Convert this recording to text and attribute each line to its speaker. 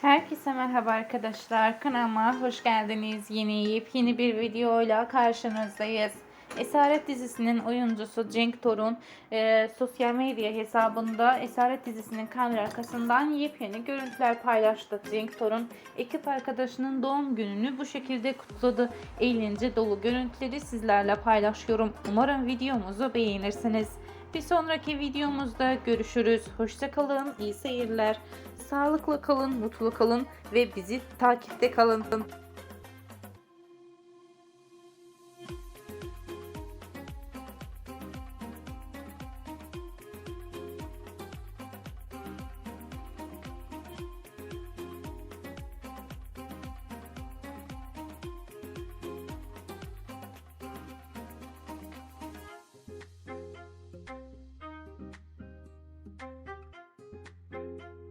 Speaker 1: Herkese merhaba arkadaşlar. Kanalıma hoş geldiniz. Yeni yepyeni bir videoyla karşınızdayız. Esaret dizisinin oyuncusu Cenk Torun e, sosyal medya hesabında Esaret dizisinin kamera arkasından yepyeni görüntüler paylaştı. Cenk Torun ekip arkadaşının doğum gününü bu şekilde kutladı. Eğlence dolu görüntüleri sizlerle paylaşıyorum. Umarım videomuzu beğenirsiniz. Bir sonraki videomuzda görüşürüz. Hoşçakalın, iyi seyirler. Sağlıklı kalın, mutlu kalın ve bizi takipte kalın.